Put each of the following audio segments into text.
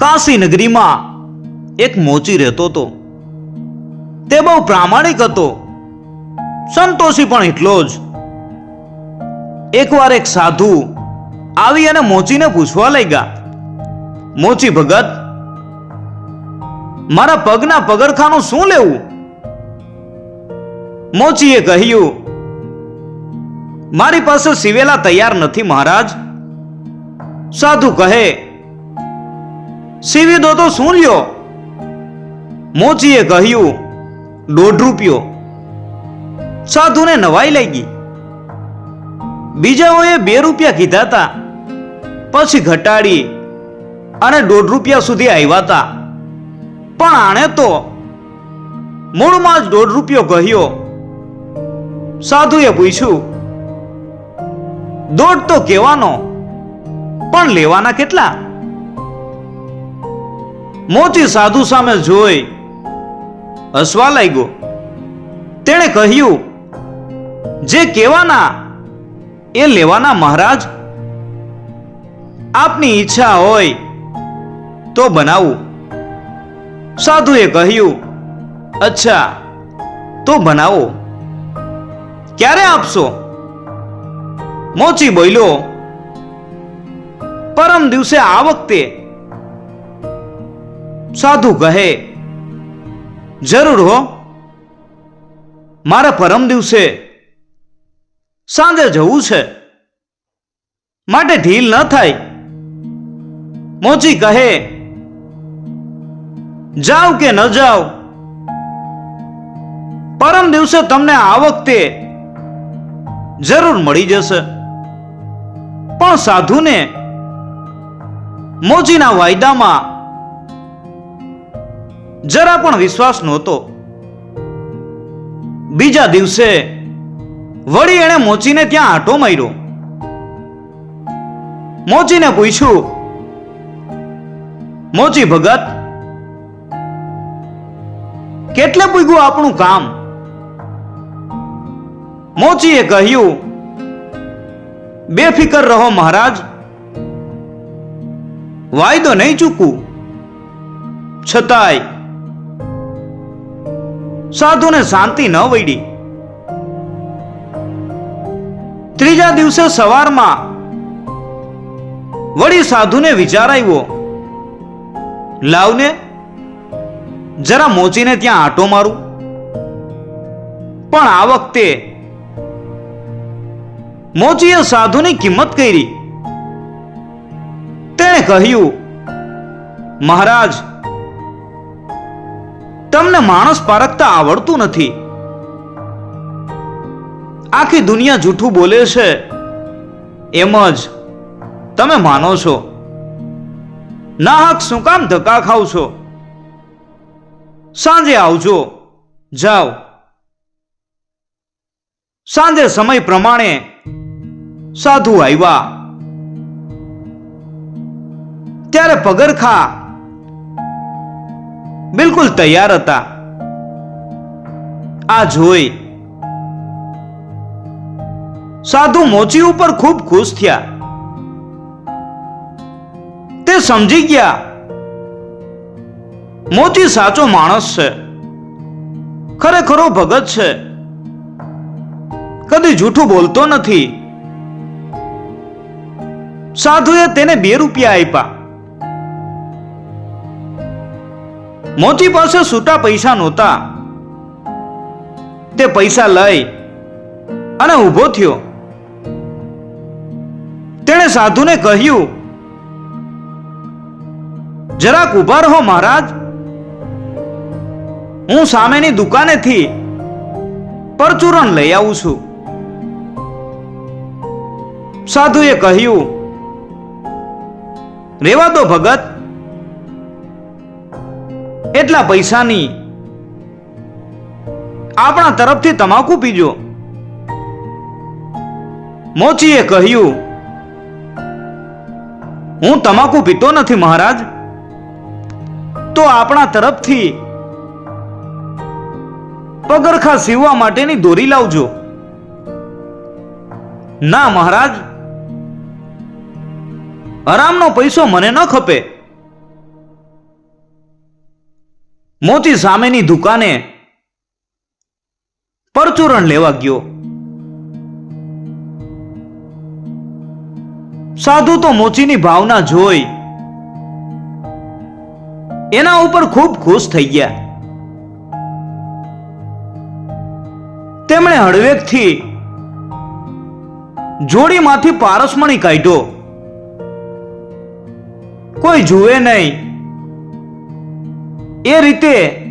કાશી નગરીમાં એક મોચી રહેતો હતો. તે બહુ પ્રામાણિક હતો. સંતોષી પણ એટલો જ. એકવાર એક સાધુ આવી અને મોચીને પૂછવા લાગ્યા, મોચી ભગત, મારા પગના પગરખાનું શું લેવું? મોચીએ કહ્યું, મારી પાસે સિવેલા તૈયાર નથી મહારાજ. સાધુ કહે સીવી દો તો શું લ્યો? મોચીએ કહ્યું, દોઢ રૂપિયો. સાધુને નવાઈ લાગી. બીજાઓએ બે રૂપિયા કીધા હતા, પછી ઘટાડી અને દોઢ રૂપિયા સુધી આવ્યા હતા. પણ આણે તો મૂળમાં જ દોઢ રૂપિયો કહ્યો. સાધુએ પૂછ્યું, દોઢ તો કહેવાનો, પણ લેવાના કેટલા? મોચી સાધુ સામે જોઈ હસવા લાગ્યો. તેણે કહ્યું, જે કહેવાના, એ લેવાના મહારાજ. આપની ઈચ્છા હોય તો બનાવું. સાધુએ કહ્યું, અચ્છા, તો બનાવો. ક્યારે આપશો? મોચી બોલ્યો, પરમ દિવસે આ વખતે સાધુ કહે, જરૂર હો, મારે પરમ દિવસે સાંજે જવું છે. માટે ઢીલ ન થાય. મોચી કહે, જાઓ કે ન જાવ પરમ દિવસે તમને આ વખતે જરૂર મળી જશે. પણ સાધુને મોચીના વાયદામાં જરા પણ વિશ્વાસ નહોતો. બીજા દિવસે વળી એણે મોચીને ત્યાં આંટો માર્યો. મોચીને પૂછ્યું, મોચી ભગત, કેટલે પૂગ્યું આપણું કામ? મોચીએ કહ્યું, બેફિકર રહો મહારાજ, વાયદો નહીં ચૂકવું છતાંય સાધુને શાંતિ ન વળી ત્રીજા દિવસે સવારમાં વળી સાધુને વિચાર આવ્યો, લાવને, જરા મોચીને ત્યાં આંટો મારું. પણ આ વખતે મોચીએ સાધુની કિંમત કરી. તેણે કહ્યું, મહારાજ તમને માણસ પારખતા આવડતું નથી. આખી દુનિયા જૂઠું બોલે છે. એમ જ તમે માનો છો. ના હક શું કામ ધક્કા ખાવ છો? સાંજે આવજો. જાઓ. સાંજે સમય પ્રમાણે સાધુ આવ્યા. ત્યારે પગરખા બિલકુલ તૈયાર હતા. આ જોઈ સાધુ મોચી ઉપર ખૂબ ખુશ થયા. તે સમજી ગયા, મોચી સાચો માણસ છે. ખરેખરો ભગત છે. કદી જૂઠું બોલતો નથી. સાધુએ તેને બે રૂપિયા આપ્યા. મોચી પાસે છૂટા પૈસા નહોતા. તે પૈસા લઈ અને ઊભો થયો. તેણે સાધુને કહ્યું, જરાક ઊભા રહો મહારાજ. હું સામેની દુકાનેથી પરચુરણ લઈ આવું છું. સાધુએ કહ્યું, રેવા દો ભગત. એટલા પૈસાની આપણા તરફથી તમાકુ પીજો. મોચીએ કહ્યું, હું તમાકુ પીતો નથી મહારાજ. તો આપણા તરફથી પગરખા સીવવા માટેની દોરી લાવજો. ના મહારાજ. આરામનો પૈસો મને ન ખપે. મોતી સામેની દુકાને પરચુરણ લેવા ગયો. સાધુ તો મોચીની ભાવના જોઈ એના ઉપર ખૂબ ખુશ થઈ ગયા. તેમણે હળવેકથી જોડીમાંથી પારસમણી કાઢ્યો. કોઈ જુએ નહીં. એ રીતે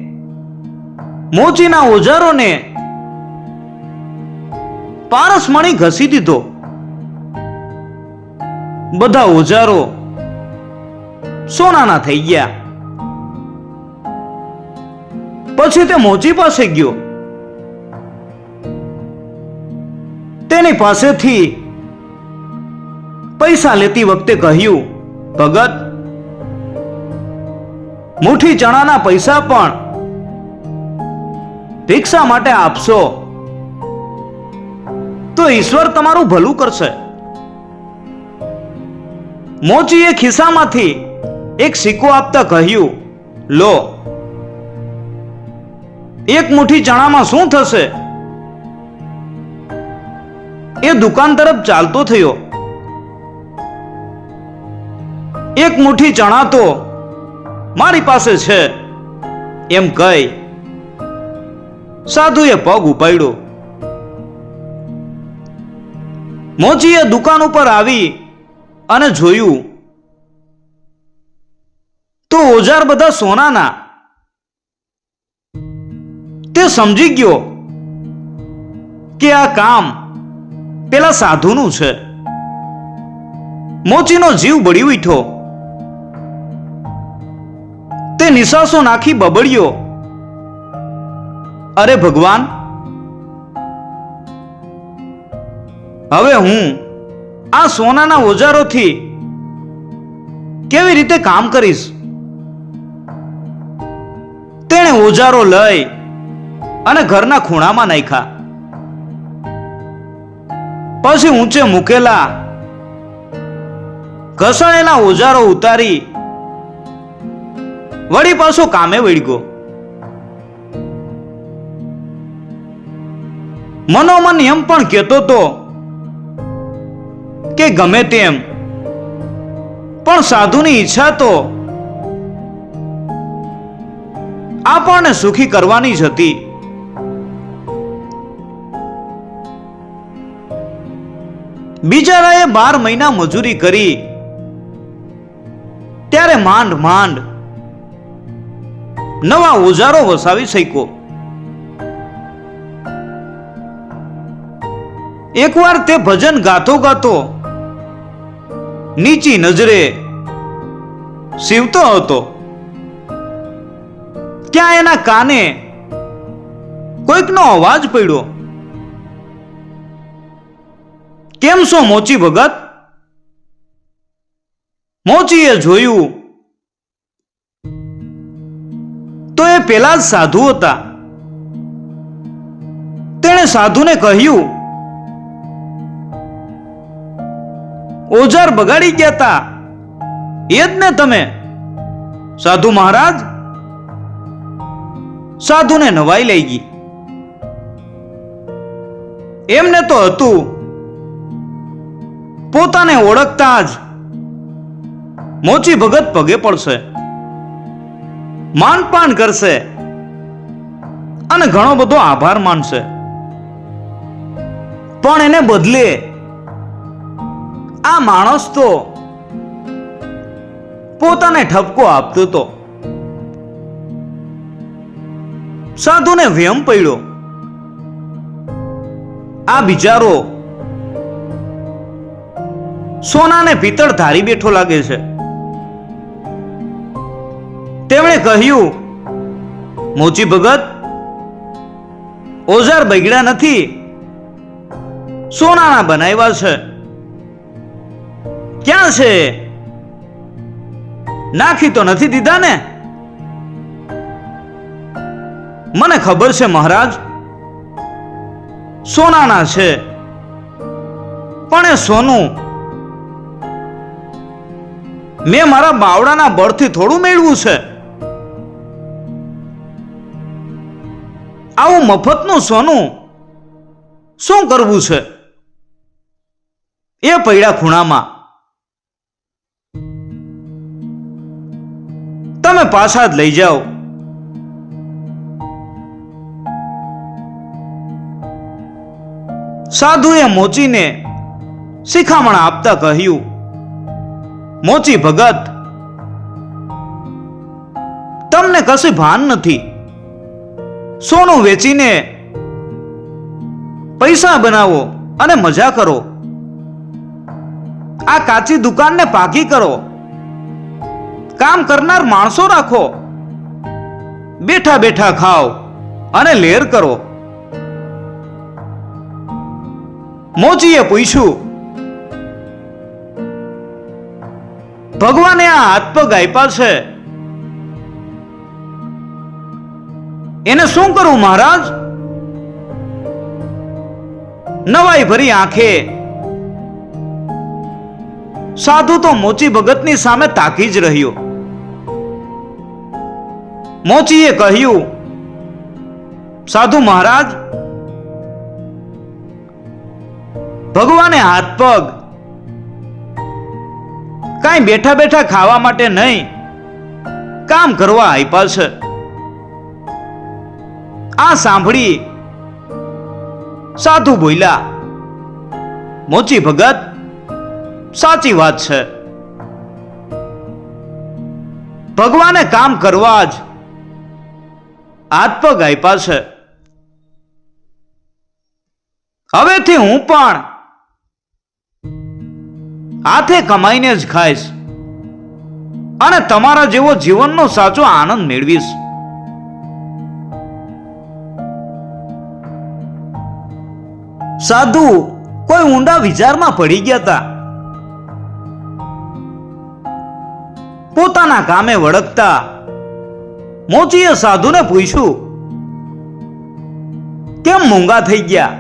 મોચીના ઓજારોને પારસમણી ઘસી દીધો. બધા ઓજારો સોનાના થઈ ગયા. પછી તે મોચી પાસે ગયો. તેની પાસેથી પૈસા લેતી વખતે કહ્યું, ભગત મુઠ્ઠી ચણાના પૈસા પણ. ભિક્ષા માટે આપશો. તો ઈશ્વર તમારું ભલું કરશે. મોચીએ ખિસ્સામાંથી એક સિક્કો આપતા કહ્યું, લો, એક મુઠ્ઠી ચણામાં શું થશે? એ દુકાન તરફ ચાલતો થયો. એક મુઠ્ઠી ચણા તો મારી પાસે છે. એમ કહી સાધુએ પગ ઉપાડ્યો. મોચીએ દુકાન ઉપર આવી અને જોયું, તો ઓજાર બધા સોનાના. તે સમજી ગયો કે આ કામ પેલા સાધુનું છે. મોચીનો જીવ બળી ઉઠ્યો. તે નિશાસો નાખી બબડ્યો. અરે ભગવાન. હવે હું આ સોનાના ઓજારોથી કેવી રીતે કામ કરીશ? તેણે ઓજારો લઈ અને ઘરના ખૂણામાં નાખ્યા. પછી ઊંચે મૂકેલા ઘસણેલા ઓજારો ઉતારી વળી પાછો કામે વળગ્યો મનોમન એમ પણ કહેતો તો કે ગમે તેમ. પણ સાધુની ઈચ્છા તો આપણને સુખી કરવાની જ હતી. બિચારાએ બાર મહિના મજૂરી કરી. ત્યારે માંડ માંડ નવા ઓજારો વસાવી શક્યો. એકવાર તે ભજન ગાતો ગાતો નીચી નજરે સીવતો હતો. ત્યાં એના કાને કોઈકનો અવાજ પડ્યો. કેમ છો મોચી ભગત? મોચીએ જોયું તો એ પેલા જ સાધુ હતા. તેણે સાધુને કહ્યું, ઓજાર બગાડી ગયા તા. એ જ ને તમે? સાધુ મહારાજ? સાધુને નવાઈ લઈ ગઈ. એમને તો હતું, પોતાને ઓળખતા જ મોચી ભગત પગે પડશે. માનપાન કરશે અને ઘણો બધો આભાર માનશે. પણ એને બદલે આ માણસ તો પોતાને ઠપકો આપતો હતો. સાધુને વ્યમ પડ્યો. આ બિચારો સોનાને પિત્તળ ધારી બેઠો લાગે છે. તેમણે કહ્યું, મોચી ભગત ઓઝાર બગડ્યા નથી, સોનાના બનાવ્યા છે. ક્યાં છે? નાખી તો નથી દીધા ને? મને ખબર છે મહારાજ, સોનાના છે, પણ એ સોનું મેં મારા બાવડાના બળથી થોડું મેળવું છે. આવું મફતનું સોનું શું કરવું છે? એ પૈડા ખૂણામાં. તમે પાછા જ લઈ જાઓ. સાધુએ મોચીને શિખામણ આપતા કહ્યું, મોચી ભગત, તમને કશું ભાન નથી. સોનું વેચીને પૈસા બનાવો અને મજા કરો. આ કાચી દુકાનને પાકી કરો. કામ કરનાર માણસો રાખો. બેઠા બેઠા ખાઓ અને લેર કરો. મોચીએ પૂછ્યું, ભગવાને આ હાથ પગ આપ્યા છે. એને શું કરું મહારાજ? નવાઈ ભરી આંખે સાધુ તો મોચી ભગતની સામે તાકી જ રહ્યો. મોચીએ કહ્યું, સાધુ મહારાજ, ભગવાને હાથ પગ. કાંઈ બેઠા બેઠા ખાવા માટે નહીં. કામ કરવા આપ્યા છે. આ સાંભળી સાધુ બોલ્યા, મોચી ભગત, સાચી વાત છે. ભગવાને કામ કરવા જ હાથ આપ્યા છે. હવેથી હું પણ હાથે કમાઈને જ ખાઈશ અને તમારા જેવો જીવનનો સાચો આનંદ મેળવીશ. સાધુ કોઈ ઊંડા વિચારમાં પડી ગયા હતા. પોતાના કામે વળગતા મોચીએ સાધુને પૂછ્યું, કેમ મૂંગા થઈ ગયા?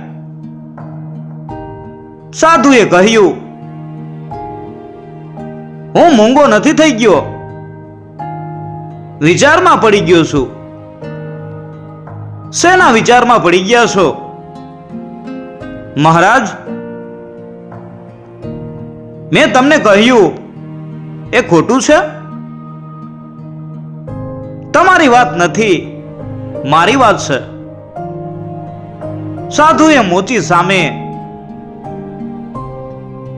સાધુએ કહ્યું, હું મૂંગો નથી થઈ ગયો. વિચારમાં પડી ગયો છું. શેના વિચારમાં પડી ગયા છો? મહારાજ, મેં તમને કહ્યું, એ ખોટું છે? તમારી વાત નથી, મારી વાત છે. સાધુએ મોચી સામે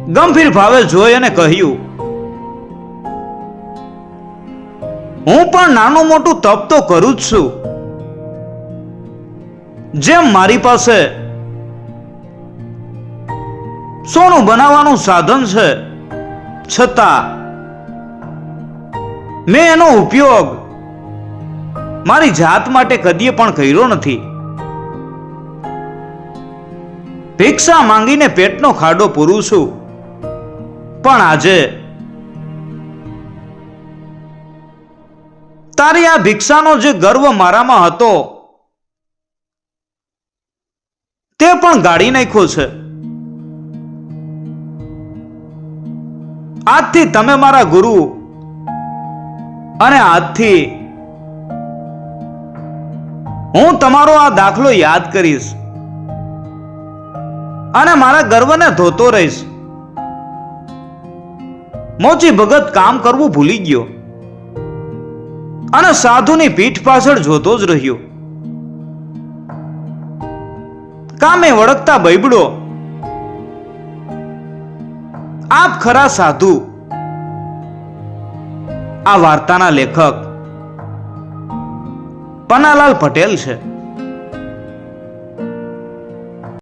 ગંભીર ભાવે જોઈ અને કહ્યું, હું પણ નાનું મોટું તપ તો કરું જ છું. જેમ મારી પાસે સોનું બનાવવાનું સાધન છે. છતાં મેં એનો ઉપયોગ મારી જાત માટે કદીએ પણ કર્યો નથી. ભિક્ષા માંગીને પેટનો ખાડો પૂરું છું. પણ આજે તારી આ ભિક્ષાનો જે ગર્વ મારામાં હતો, તે પણ ગાળી નાખ્યો છે. આજથી તમે મારા ગુરુ. અને આજથી હું તમારો આ દાખલો યાદ કરીશ. અને મારા ગર્વને ધોતો રહીશ. મોચી ભગત કામ કરવું ભૂલી ગયો. અને સાધુની પીઠ પાછળ જોતો જ રહ્યો. કામે વળગતા બૈબડો આપ ખરા સાધુ? આ વાર્તાના લેખક પન્નાલાલ પટેલ છે.